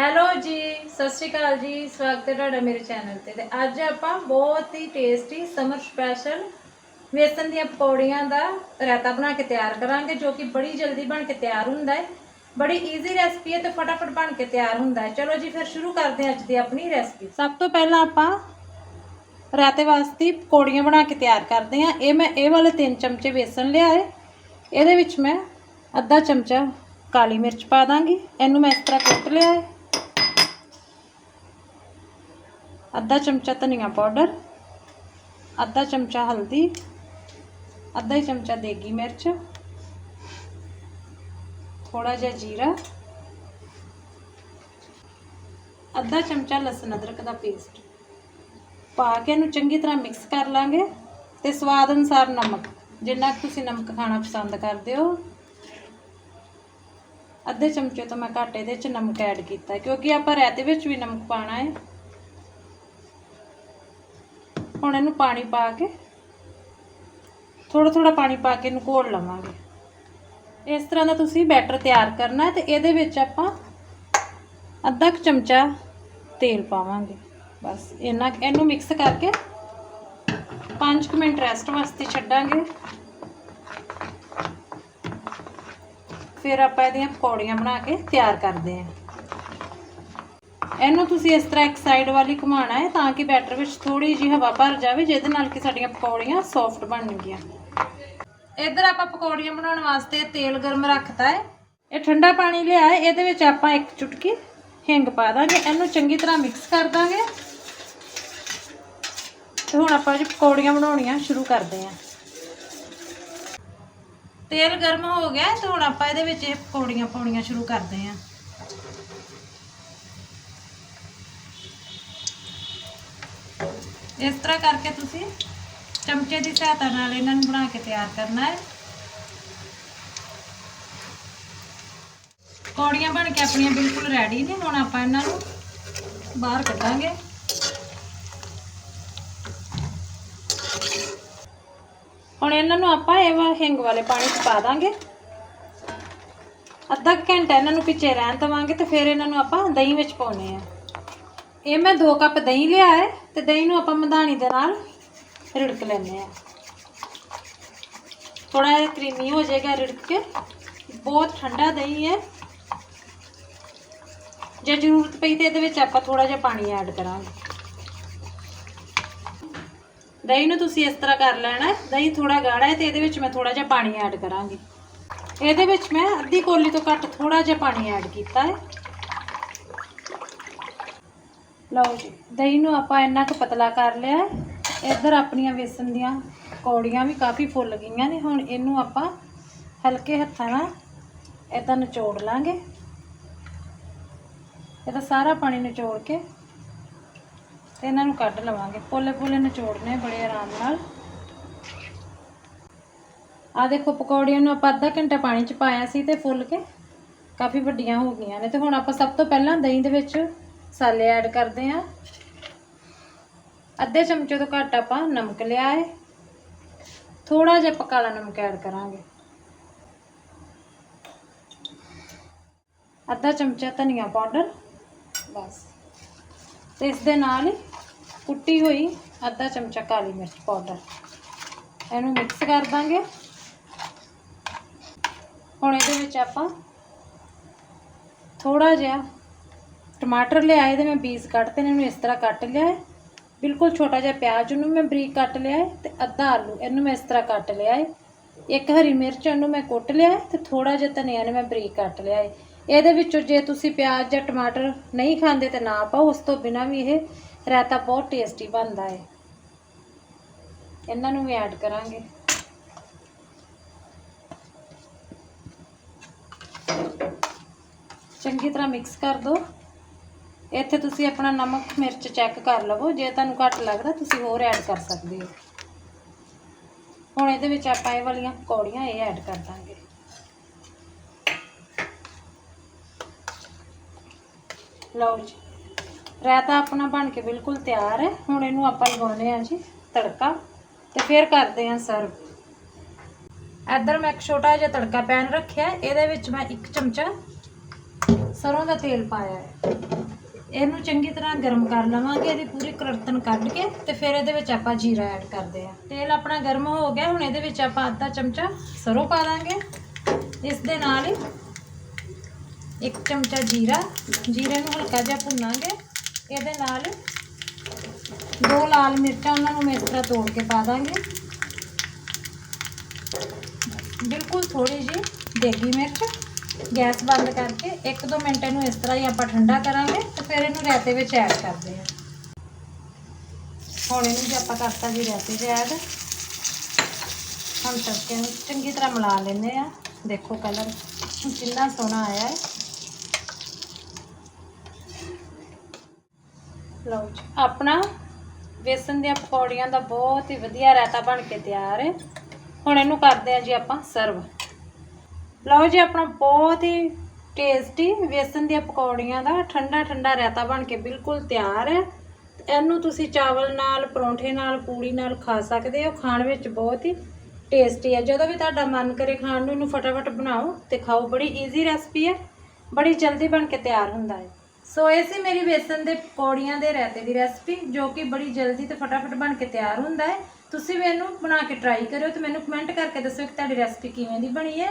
Hello ਜੀ, ਸਤਿ ਸ਼੍ਰੀ ਅਕਾਲ ਜੀ, ਸਵਾਗਤ ਹੈ ਤੁਹਾਡਾ ਮੇਰੇ ਚੈਨਲ ਤੇ ਤੇ ਅੱਜ ਆਪਾਂ ਬਹੁਤ ਹੀ ਟੇਸਟੀ ਸਮਰ ਸਪੈਸ਼ਲ ਵੇਸਣ ਦੀਆਂ ਪਕੌੜੀਆਂ ਦਾ ਰਾਇਤਾ ਬਣਾ ਕੇ ਤਿਆਰ ਕਰਾਂਗੇ, ਜੋ ਕਿ ਬੜੀ ਜਲਦੀ ਬਣ ਕੇ ਤਿਆਰ ਹੁੰਦਾ ਹੈ। ਬੜੀ ਈਜ਼ੀ ਰੈਸਪੀ ਹੈ ਤੇ ਫਟਾਫਟ ਬਣ ਕੇ ਤਿਆਰ ਹੁੰਦਾ ਹੈ। ਚਲੋ ਜੀ, ਫਿਰ ਸ਼ੁਰੂ ਕਰਦੇ ਹਾਂ ਅੱਜ ਦੀ ਆਪਣੀ ਰੈਸਪੀ ਸਭ ਤੋਂ ਪਹਿਲਾਂ ਆਪਾਂ ਰਾਇਤੇ ਵਾਸਤੇ ਪਕੌੜੀਆਂ ਬਣਾ ਕੇ ਤਿਆਰ ਕਰਦੇ ਹਾਂ। ਇਹ ਮੈਂ ਇਹ ਵਾਲੇ 3 ਚਮਚੇ ਵੇਸਣ ਲਿਆ ਹੈ। ਇਹਦੇ ਵਿੱਚ ਮੈਂ ਅੱਧਾ ਚਮਚਾ ਕਾਲੀ ਮਿਰਚ ਪਾ ਦਾਂਗੀ। ਇਹਨੂੰ ਮੈਂ ਇਸ ਤਰ੍ਹਾਂ ਕੁੱਟ ਲਿਆ ਹੈ। ਅੱਧਾ ਚਮਚਾ ਧਨੀਆ ਪਾਊਡਰ, ਅੱਧਾ ਚਮਚਾ ਹਲਦੀ, ਅੱਧਾ ਹੀ ਚਮਚਾ ਦੇਗੀ ਮਿਰਚ ਥੋੜਾ ਜਿਹਾ ਜੀਰਾ, ਅੱਧਾ ਚਮਚਾ ਲਸਣ ਅਦਰਕ ਦਾ ਪੇਸਟ ਪਾ ਕੇ ਇਹਨੂੰ ਚੰਗੀ ਤਰ੍ਹਾਂ ਮਿਕਸ ਕਰ ਲਾਂਗੇ ਤੇ ਸਵਾਦ ਅਨੁਸਾਰ ਨਮਕ, ਜਿੰਨਾ ਕੁ ਤੁਸੀਂ ਨਮਕ ਖਾਣਾ ਪਸੰਦ ਕਰਦੇ ਹੋ। ਅੱਧੇ ਚਮਚੇ ਤੋਂ ਮੈਂ ਘੱਟ ਇਹਦੇ ਵਿੱਚ ਨਮਕ ਐਡ ਕੀਤਾ, ਕਿਉਂਕਿ ਆਪਾਂ ਰਾਇਤੇ ਵਿੱਚ ਵੀ ਨਮਕ ਪਾਣਾ ਹੈ। ਹੁਣ ਇਹਨੂੰ ਪਾਣੀ ਪਾ ਕੇ ਥੋੜਾ ਥੋੜਾ ਪਾਣੀ ਪਾ ਕੇ ਇਹਨੂੰ ਘੋਲ ਲਵਾਂਗੇ। ਇਸ ਤਰ੍ਹਾਂ ਦਾ ਤੁਸੀਂ ਬੈਟਰ ਤਿਆਰ ਕਰਨਾ ਹੈ ਤੇ ਇਹਦੇ ਵਿੱਚ ਆਪਾਂ ਅੱਧਾ ਕੁ ਚਮਚਾ ਤੇਲ ਪਾਵਾਂਗੇ। ਬਸ ਇਹਨਾਂ ਇਹਨੂੰ ਮਿਕਸ ਕਰਕੇ 5 ਮਿੰਟ ਰੈਸਟ ਵਾਸਤੇ ਛੱਡਾਂਗੇ। ਫਿਰ ਆਪਾਂ ਇਹਦੀਆਂ ਪਕੌੜੀਆਂ ਬਣਾ ਕੇ ਤਿਆਰ ਕਰਦੇ ਹਾਂ। ਇਹਨੂੰ ਤੁਸੀਂ ਇਸ ਤਰ੍ਹਾਂ ਇੱਕ ਸਾਈਡ ਵਾਲੀ ਘੁਮਾਉਣਾ ਹੈ ਤਾਂ ਕਿ ਬੈਟਰ ਵਿੱਚ ਥੋੜੀ ਜਿਹੀ ਹਵਾ ਭਰ ਜਾਵੇ ਜਿਹਦੇ ਨਾਲ ਕਿ ਸਾਡੀਆਂ ਪਕੌੜੀਆਂ ਸੌਫਟ ਬਣਨਗੀਆਂ ਇੱਧਰ ਆਪਾਂ ਪਕੌੜੀਆਂ ਬਣਾਉਣ ਵਾਸਤੇ ਤੇਲ ਗਰਮ ਰੱਖਤਾ ਹੈ। ਇਹ ਠੰਡਾ ਪਾਣੀ ਲਿਆ ਹੈ ਇਹਦੇ ਵਿੱਚ ਆਪਾਂ ਇੱਕ ਚੁਟਕੀ ਹਿੰਗ ਪਾ ਦਾਂਗੇ। ਇਹਨੂੰ ਚੰਗੀ ਤਰ੍ਹਾਂ ਮਿਕਸ ਕਰ ਦਾਂਗੇ। ਤੇ ਹੁਣ ਆਪਾਂ ਜੀ ਪਕੌੜੀਆਂ ਬਣਾਉਣੀਆਂ ਸ਼ੁਰੂ ਕਰਦੇ ਹਾਂ। ਤੇਲ ਗਰਮ ਹੋ ਗਿਆ ਤੇ ਹੁਣ ਆਪਾਂ ਇਹਦੇ ਵਿੱਚ ਇਹ ਪਕੌੜੀਆਂ ਪਾਉਣੀਆਂ ਸ਼ੁਰੂ ਕਰਦੇ ਹਾਂ। ਇਸ ਤਰ੍ਹਾਂ ਕਰਕੇ ਤੁਸੀਂ ਚਮਚੇ ਦੀ ਸਹਾਇਤਾ ਨਾਲ ਇਹਨਾਂ ਨੂੰ ਬਣਾ ਕੇ ਤਿਆਰ ਕਰਨਾ ਹੈ। ਪਕੌੜੀਆਂ ਬਣ ਕੇ ਆਪਣੀਆਂ ਬਿਲਕੁਲ ਰੈਡੀ ਨੇ, ਹੁਣ ਆਪਾਂ ਇਹਨਾਂ ਨੂੰ ਬਾਹਰ ਕੱਢਾਂਗੇ। ਹੁਣ ਇਹਨਾਂ ਨੂੰ ਆਪਾਂ ਇਹ ਹਿੰਗ ਵਾਲੇ ਪਾਣੀ 'ਚ ਪਾ ਦਾਂਗੇ। ਅੱਧਾ ਕੁ ਘੰਟਾ ਇਹਨਾਂ ਨੂੰ ਪਿੱਛੇ ਰਹਿਣ ਦੇਵਾਂਗੇ ਤੇ ਫਿਰ ਇਹਨਾਂ ਨੂੰ ਆਪਾਂ ਦਹੀਂ ਵਿੱਚ ਪਾਉਣੇ ਆ। ਇਹ ਮੈਂ 2 ਕੱਪ ਦਹੀਂ ਲਿਆ ਹੈ ਤੇ ਦਹੀਂ ਨੂੰ ਆਪਾਂ ਮਧਾਣੀ ਦੇ ਨਾਲ ਰਿੜਕ ਲੈਂਦੇ ਆ ਥੋੜਾ ਜਿਹਾ ਕਰੀਮੀ ਹੋ ਜਾਏਗਾ ਰਿੜਕ ਕੇ। ਬਹੁਤ ਠੰਡਾ ਦਹੀਂ ਹੈ। ਜੇ ਜ਼ਰੂਰਤ ਪਈ ਤੇ ਇਹਦੇ ਵਿੱਚ ਆਪਾਂ ਥੋੜਾ ਜਿਹਾ ਪਾਣੀ ਐਡ ਕਰਾਂਗੇ। ਦਹੀਂ ਨੂੰ ਤੁਸੀਂ ਇਸ ਤਰ੍ਹਾਂ ਕਰ ਲੈਣਾ ਦਹੀਂ ਥੋੜਾ ਗਾੜਾ ਹੈ ਤੇ ਇਹਦੇ ਵਿੱਚ ਮੈਂ ਥੋੜਾ ਜਿਹਾ ਪਾਣੀ ਐਡ ਕਰਾਂਗੀ। ਇਹਦੇ ਵਿੱਚ ਮੈਂ ਅੱਧੀ ਕੋਲੀ ਤੋਂ ਘੱਟ ਥੋੜਾ ਜਿਹਾ ਪਾਣੀ ਐਡ ਕੀਤਾ ਹੈ। ਲਓ ਜੀ, ਦਹੀਂ ਨੂੰ ਆਪਾਂ ਇੰਨਾ ਕੁ ਪਤਲਾ ਕਰ ਲਿਆ ਇੱਧਰ ਆਪਣੀਆਂ ਵੇਸਣ ਦੀਆਂ ਕੌੜੀਆਂ ਵੀ ਕਾਫੀ ਫੁੱਲ ਗਈਆਂ ਨੇ। ਹੁਣ ਇਹਨੂੰ ਆਪਾਂ ਹਲਕੇ ਹੱਥਾਂ ਨਾਲ ਇਦਾਂ ਨਿਚੋੜ ਲਾਂਗੇ। ਇਹਦਾ ਸਾਰਾ ਪਾਣੀ ਨਿਚੋੜ ਕੇ ਤੇ ਇਹਨਾਂ ਨੂੰ ਕੱਢ ਲਵਾਂਗੇ। ਪੋਲੇ ਪੋਲੇ ਨਿਚੋੜਨੇ ਬੜੇ ਆਰਾਮ ਨਾਲ। ਆ ਦੇਖੋ, ਪਕੌੜੀਆਂ ਨੂੰ ਆਪਾਂ ਅੱਧਾ ਘੰਟਾ ਪਾਣੀ ਚ ਪਾਇਆ ਸੀ ਤੇ ਫੁੱਲ ਕੇ ਕਾਫੀ ਵੱਡੀਆਂ ਹੋ ਗਈਆਂ ਨੇ। ਤੇ ਹੁਣ ਆਪਾਂ ਸਭ ਤੋਂ ਪਹਿਲਾਂ ਦਹੀਂ ਦੇ ਵਿੱਚ ਮਸਾਲੇ ਐਡ ਕਰਦੇ ਹਾਂ ਅੱਧੇ ਚਮਚੇ ਤੋਂ ਘੱਟ ਆਪਾਂ ਨਮਕ ਲਿਆ ਹੈ ਥੋੜਾ ਜਿਹਾ ਆਪਾਂ ਕਾਲਾ ਨਮਕ ਐਡ ਕਰਾਂਗੇ। ਅੱਧਾ ਚਮਚਾ ਧਨੀਆ ਪਾਊਡਰ, ਬਸ। ਤੇ ਇਸ ਦੇ ਨਾਲ ਹੀ ਕੁੱਟੀ ਹੋਈ ਅੱਧਾ ਚਮਚਾ ਕਾਲੀ ਮਿਰਚ ਪਾਊਡਰ। ਇਹਨੂੰ ਮਿਕਸ ਕਰ ਦਾਂਗੇ। ਹੁਣ ਇਹਦੇ ਵਿੱਚ ਆਪਾਂ ਥੋੜਾ ਜਿਹਾ ਟਮਾਟਰ ਲਿਆਏ ਤੇ ਮੈਂ ਬੀਜ ਕੱਟਤੇ ਨੇ, ਇਹਨੂੰ ਇਸ ਤਰ੍ਹਾਂ ਕੱਟ ਲਿਆ ਹੈ। ਬਿਲਕੁਲ ਛੋਟਾ ਜਿਹਾ ਪਿਆਜ਼ ਉਹਨੂੰ ਮੈਂ ਬਰੀਕ ਕੱਟ ਲਿਆ ਹੈ ਤੇ ਅੱਧਾ ਆਲੂ ਇਹਨੂੰ ਮੈਂ ਇਸ ਤਰ੍ਹਾਂ ਕੱਟ ਲਿਆ ਹੈ। ਇੱਕ ਹਰੀ ਮਿਰਚ ਇਹਨੂੰ ਮੈਂ ਕੁੱਟ ਲਿਆ ਹੈ ਤੇ ਥੋੜਾ ਜਿਹਾ ਧਨੀਆ ਨੇ ਮੈਂ ਬਰੀਕ ਕੱਟ ਲਿਆ ਹੈ। ਇਹਦੇ ਵਿੱਚੋਂ ਜੇ ਤੁਸੀਂ ਪਿਆਜ਼ ਜਾਂ ਟਮਾਟਰ ਨਹੀਂ ਖਾਂਦੇ ਤੇ ਨਾ ਪਾਓ, ਉਸ ਤੋਂ ਬਿਨਾ ਵੀ ਇਹ ਰਾਇਤਾ ਬਹੁਤ ਟੇਸਟੀ ਬਣਦਾ ਹੈ। ਇਹਨਾਂ ਨੂੰ ਵੀ ਐਡ ਕਰਾਂਗੇ। ਚੰਗੀ ਤਰ੍ਹਾਂ ਮਿਕਸ ਕਰ ਦਿਓ। ਇੱਥੇ ਤੁਸੀਂ ਆਪਣਾ ਨਮਕ, ਮਿਰਚ ਚੈੱਕ ਕਰ ਲਵੋ। ਜੇ ਤੁਹਾਨੂੰ ਘੱਟ ਲੱਗਦਾ, ਤੁਸੀਂ ਹੋਰ ਐਡ ਕਰ ਸਕਦੇ ਹੋ। ਹੁਣ ਇਹਦੇ ਵਿੱਚ ਆਪਾਂ ਇਹ ਵਾਲੀਆਂ ਪਕੌੜੀਆਂ ਇਹ ਐਡ ਕਰ ਦਾਂਗੇ। ਲਓ ਜੀ। ਰਾਇਤਾ ਆਪਣਾ ਬਣ ਕੇ ਬਿਲਕੁਲ ਤਿਆਰ ਹੈ। ਹੁਣ ਇਹਨੂੰ ਆਪਾਂ ਲਗਾਉਣੇ ਆ ਜੀ, ਤੜਕਾ। ਤੇ ਫਿਰ ਕਰਦੇ ਹਾਂ ਸਰਵ। ਇੱਧਰ ਮੈਂ ਇੱਕ ਛੋਟਾ ਜਿਹਾ ਤੜਕਾ ਪੈਨ ਰੱਖਿਆ। ਇਹਦੇ ਵਿੱਚ ਮੈਂ ਇੱਕ ਚਮਚਾ ਸਰੋਂ ਦਾ ਤੇਲ ਪਾਇਆ ਹੈ। ਇਹਨੂੰ ਚੰਗੀ ਤਰ੍ਹਾਂ ਗਰਮ ਕਰ ਲਵਾਂਗੇ, ਇਹਦੀ ਪੂਰੀ ਕਰਤਨ ਕੱਢ ਕੇ ਤੇ ਫਿਰ ਇਹਦੇ ਵਿੱਚ ਆਪਾਂ ਜੀਰਾ ਐਡ ਕਰਦੇ ਆ ਤੇਲ ਆਪਣਾ ਗਰਮ ਹੋ ਗਿਆ, ਹੁਣ ਇਹਦੇ ਵਿੱਚ ਆਪਾਂ ਅੱਧਾ ਚਮਚਾ ਸਰੋਂ ਪਾ ਦਾਂਗੇ। ਇਸ ਦੇ ਨਾਲ ਹੀ ਇੱਕ ਚਮਚਾ ਜੀਰਾ, ਜੀਰੇ ਨੂੰ ਹਲਕਾ ਜਿਹਾ ਭੁੰਨਾਂਗੇ। ਇਹਦੇ ਨਾਲ ਦੋ ਲਾਲ ਮਿਰਚਾਂ ਉਹਨਾਂ ਨੂੰ ਇਸ ਤਰ੍ਹਾਂ ਤੋੜ ਕੇ ਪਾ ਦਾਂਗੇ। ਬਿਲਕੁਲ ਥੋੜੀ ਜਿਹੀ ਦੇਗੀ ਮਿਰਚ। ਗੈਸ ਬੰਦ ਕਰਕੇ 1-2 ਮਿੰਟ ਇਹਨੂੰ ਇਸ ਤਰ੍ਹਾਂ ਹੀ ਆਪਾਂ ਠੰਡਾ ਕਰਾਂਗੇ ਤੇ ਫਿਰ ਇਹਨੂੰ ਰਾਇਤੇ ਵਿੱਚ ਐਡ ਕਰਦੇ ਹਾਂ। ਹੁਣ ਇਹਨੂੰ ਜੇ ਆਪਾਂ ਕਰਤਾ ਜੀ ਰਾਇਤੇ 'ਚ ਐਡ ਹੁਣ ਤੜਕੇ ਨੂੰ ਚੰਗੀ ਤਰ੍ਹਾਂ ਮਿਲਾ ਲੈਂਦੇ ਆ ਦੇਖੋ ਕਲਰ ਕਿੰਨਾ ਸੋਹਣਾ ਆਇਆ ਹੈ। ਲਓ ਜੀ, ਆਪਣਾ ਵੇਸਣ ਦੀਆਂ ਪਕੌੜੀਆਂ ਦਾ ਬਹੁਤ ਹੀ ਵਧੀਆ ਰਾਇਤਾ ਬਣ ਕੇ ਤਿਆਰ ਹੈ। ਹੁਣ ਇਹਨੂੰ ਕਰਦੇ ਆ ਜੀ ਆਪਾਂ ਸਰਵ। ਲਓ ਜੀ, ਆਪਣਾ ਬਹੁਤ ਹੀ ਟੇਸਟੀ ਵੇਸਣ ਦੀਆਂ ਪਕੌੜੀਆਂ ਦਾ ਠੰਡਾ ਠੰਡਾ ਰਾਇਤਾ ਬਣ ਕੇ ਬਿਲਕੁਲ ਤਿਆਰ ਹੈ। ਇਹਨੂੰ ਤੁਸੀਂ ਚਾਵਲ ਨਾਲ, ਪਰੌਂਠੇ ਨਾਲ, ਪੂੜੀ ਨਾਲ ਖਾ ਸਕਦੇ ਹੋ। ਖਾਣ ਵਿੱਚ ਬਹੁਤ ਹੀ ਟੇਸਟੀ ਹੈ। ਜਦੋਂ ਵੀ ਤੁਹਾਡਾ ਮਨ ਕਰੇ ਖਾਣ ਨੂੰ, ਇਹਨੂੰ ਫਟਾਫਟ ਬਣਾਓ ਤੇ ਖਾਓ। ਬੜੀ ਈਜ਼ੀ ਰੈਸਪੀ ਹੈ। ਬੜੀ ਜਲਦੀ ਬਣ ਕੇ ਤਿਆਰ ਹੁੰਦਾ ਹੈ। ਸੋ ਇਹ ਸੀ ਮੇਰੀ ਵੇਸਣ ਦੇ ਪਕੌੜੀਆਂ ਦੇ ਰਾਇਤੇ ਦੀ ਰੈਸਪੀ ਜੋ ਕਿ ਬੜੀ ਜਲਦੀ ਤੇ ਫਟਾਫਟ ਬਣ ਕੇ ਤਿਆਰ ਹੁੰਦਾ ਹੈ। ਤੁਸੀਂ ਵੀ ਇਹਨੂੰ ਬਣਾ ਕੇ ਟਰਾਈ ਕਰਿਓ ਤੇ ਮੈਨੂੰ ਕਮੈਂਟ ਕਰਕੇ ਦੱਸਿਓ ਕਿ ਤੁਹਾਡੀ ਰੈਸਪੀ ਕਿਵੇਂ ਦੀ ਬਣੀ ਹੈ।